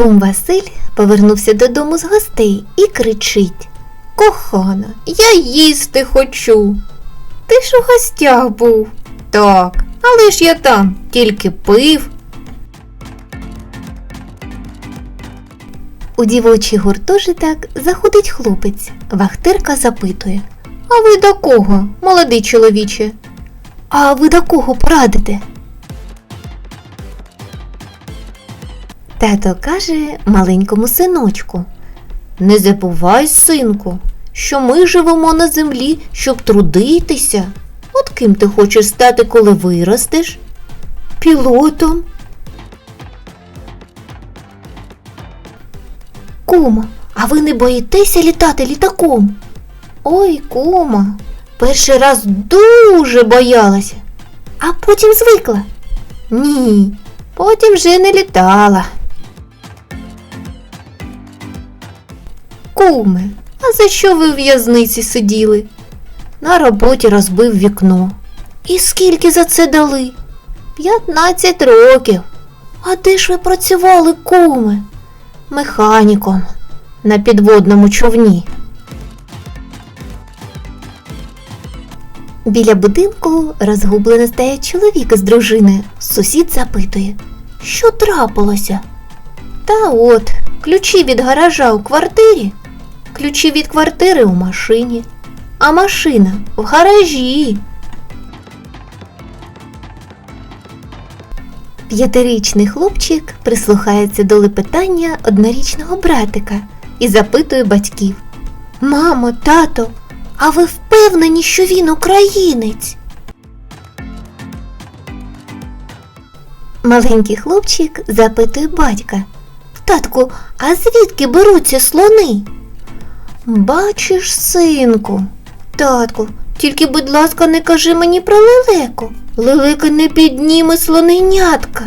Кум Василь повернувся додому з гостей і кричить. Кохана, я їсти хочу. Ти ж у гостях був. Так, але ж я там тільки пив. У дівочий гуртожиток заходить хлопець. Вахтерка запитує. А ви до кого, молодий чоловіче? А ви до кого порадите? Тато каже маленькому синочку. Не забувай, синку, що ми живемо на землі, щоб трудитися. От ким ти хочеш стати, коли виростеш? Пілотом. Кума, а ви не боїтеся літати літаком? Ой, кума, перший раз дуже боялася, а потім звикла. Ні, потім вже не літала. Куме, а за що ви в в'язниці сиділи? На роботі розбив вікно. І скільки за це дали? П'ятнадцять років. А де ж ви працювали, куме? Механіком на підводному човні. Біля будинку розгублено стає чоловік з дружиною. Сусід запитує, що трапилося? Та от, ключі від гаража у квартирі, ключі від квартири у машині, а машина в гаражі. П'ятирічний хлопчик прислухається до лепетання однорічного братика і запитує батьків: Мамо, тато, а ви впевнені, що він українець? Маленький хлопчик запитує батька. Татку, а звідки беруться слони? Бачиш, синку, татку, тільки, будь ласка, не кажи мені про лелеку. Лелека не підніме слоненятка.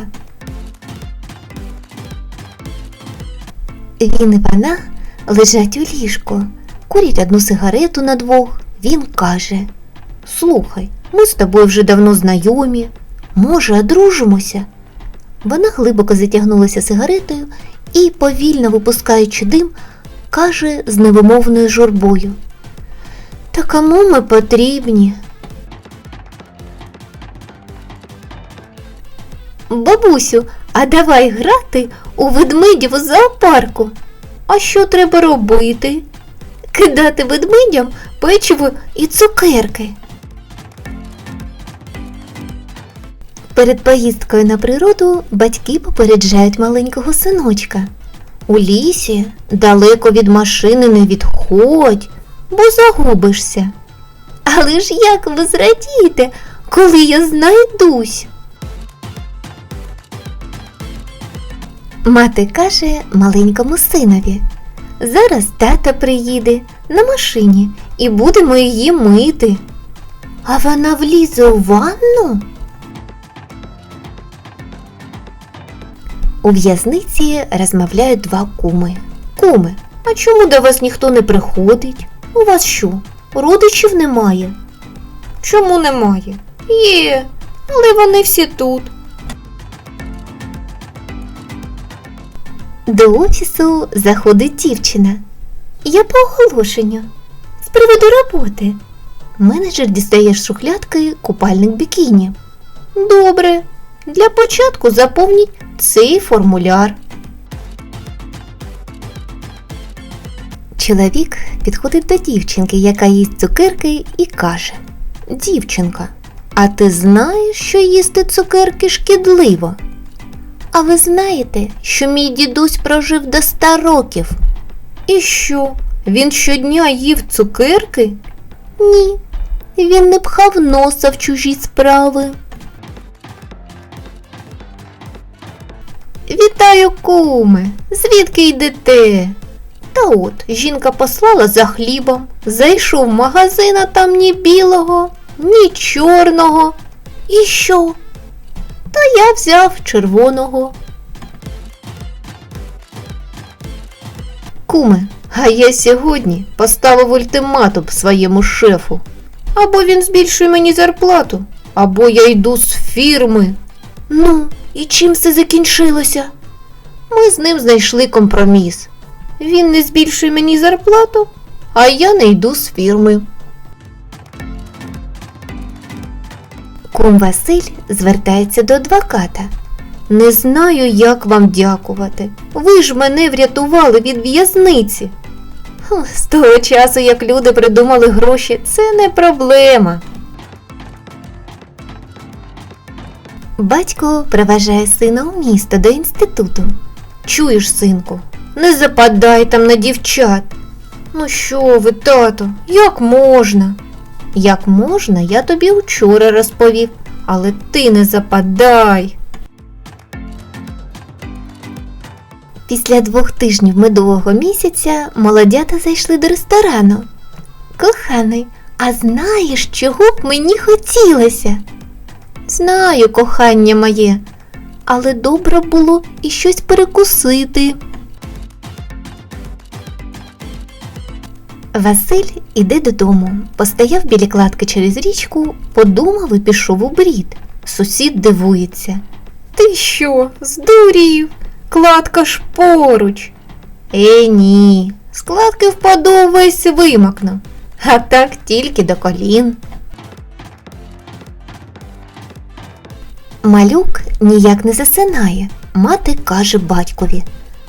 Він і вона лежать у ліжку, курять одну сигарету на двох. Він каже: Слухай, ми з тобою вже давно знайомі. Може, одружимося? Вона глибоко затягнулася сигаретою і, повільно випускаючи дим, каже з невимовною журбою. Та кому ми потрібні? Бабусю, а давай грати у ведмедів у зоопарку. А що треба робити? Кидати ведмедям печиво і цукерки. Перед поїздкою на природу батьки попереджають маленького синочка. У лісі далеко від машини не відходь, бо загубишся. Але ж як ви зрадієте, коли я знайдусь? Мати каже маленькому синові. Зараз тата приїде на машині і будемо її мити. А вона влізе у ванну? У в'язниці розмовляють два куми. Куми, а чому до вас ніхто не приходить? У вас що, родичів немає? Чому немає? Є, але вони всі тут. До офісу заходить дівчина. Я по оголошенню. З приводу роботи. Менеджер дістає з шухлядки купальник бікіні. Добре. Для початку заповніть цей формуляр. Чоловік підходить до дівчинки, яка їсть цукерки, і каже: Дівчинка, а ти знаєш, що їсти цукерки шкідливо? А ви знаєте, що мій дідусь прожив до ста років? І що? Він щодня їв цукерки? Ні, він не пхав носа в чужі справи. Вітаю, куме! Звідки йдете? Та от, жінка послала за хлібом, зайшов в магазин, а там ні білого, ні чорного. І що? Та я взяв червоного. Куме, а я сьогодні поставив ультиматум своєму шефу. Або він збільшує мені зарплату, або я йду з фірми. Ну, і чим все закінчилося? Ми з ним знайшли компроміс. Він не збільшує мені зарплату, а я не йду з фірми. Кум Василь звертається до адвоката. Не знаю, як вам дякувати. Ви ж мене врятували від в'язниці. З того часу, як люди придумали гроші, це не проблема. Батько проважає сина у місто до інституту. Чуєш, синку, не западай там на дівчат. Ну що ви, тато, як можна? Як можна, я тобі вчора розповів, але ти не западай. Після двох тижнів медового місяця молодята зайшли до ресторану. Коханий, а знаєш, чого б мені хотілося? Знаю, кохання моє, але добре було і щось перекусити. Василь іде додому, постояв біля кладки через річку, подумав і пішов у брід. Сусід дивується. Ти що, здурів? Кладка ж поруч. Е, ні, з кладки впаду весь вимакну, а так тільки до колін. Малюк ніяк не засинає. Мати каже батькові.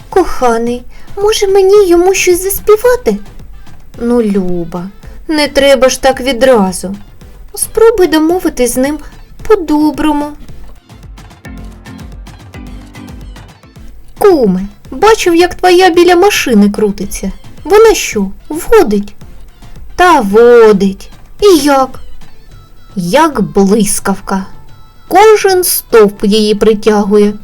Коханий, може мені йому щось заспівати? Ну, Люба, не треба ж так відразу. Спробуй домовитись з ним по-доброму. Куме, бачив, як твоя біля машини крутиться. Вона що, водить? Та водить. І як? Як блискавка. Кожен стовп її притягує.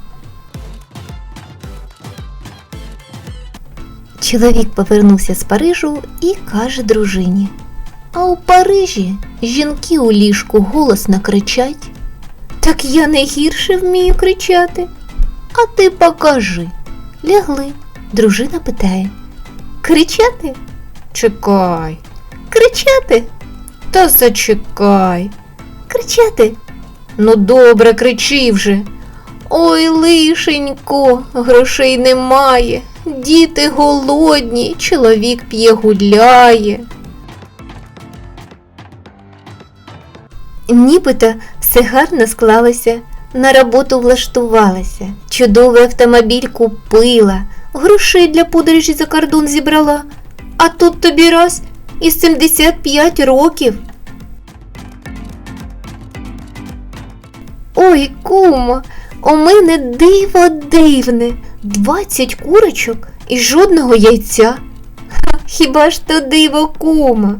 Чоловік повернувся з Парижу і каже дружині. А у Парижі жінки у ліжку голосно кричать. Так я не гірше вмію кричати. А ти покажи. Лягли. Дружина питає. Кричати? Чекай. Кричати? Та зачекай. Кричати? Ну, добре, кричи вже. Ой, лишенько, грошей немає, діти голодні, чоловік п'є гуляє. Нібито все гарно склалося, на роботу влаштувалася, чудовий автомобіль купила, грошей для подорожі за кордон зібрала, а тут тобі раз і 75 років. Ой, кумо, у мене диво дивне, 20 курочок і жодного яйця. Ха, хіба ж то диво кума?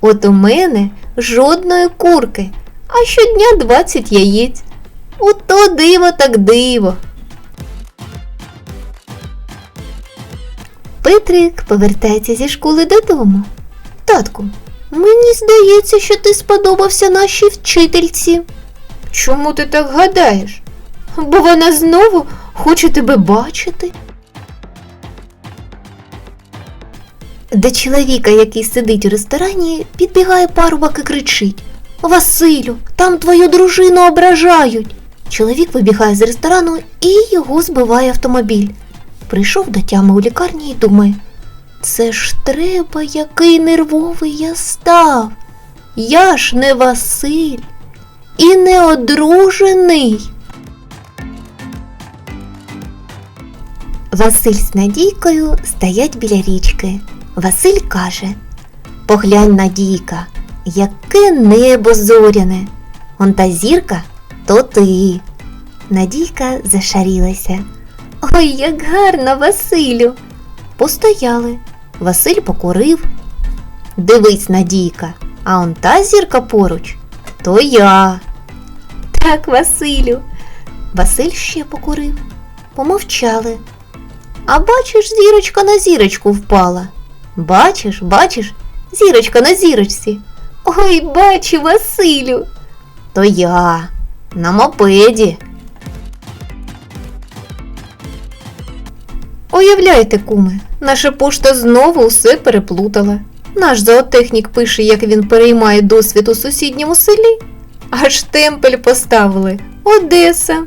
От у мене жодної курки, а щодня 20 яєць. Ото диво так диво. Петрик повертається зі школи додому. Татку, мені здається, що ти сподобався нашій вчительці. Чому ти так гадаєш? Бо вона знову хоче тебе бачити. До чоловіка, який сидить у ресторані, підбігає парубок і кричить Василю, там твою дружину ображають. Чоловік вибігає з ресторану і його збиває автомобіль. Прийшов до тями у лікарні і думає, це ж треба, який нервовий я став. Я ж не Василь і не одружений. Василь з Надійкою стоять біля річки. Василь каже Поглянь, Надійка, яке небо зоряне. Он та зірка то ти. Надійка зашарілася. Ой, як гарно, Василю. Постояли. Василь покурив. Дивись, Надійка, а он та зірка поруч, то я. Так, Василю. Василь ще покурив. Помовчали. А бачиш, зірочка на зірочку впала. Бачиш, бачиш, зірочка на зірочці. Ой, бачу, Василю. То я на мопеді. Уявляєте, куме, наша пошта знову усе переплутала. Наш зоотехнік пише, як він переймає досвід у сусідньому селі. Аж темпель поставили Одеса.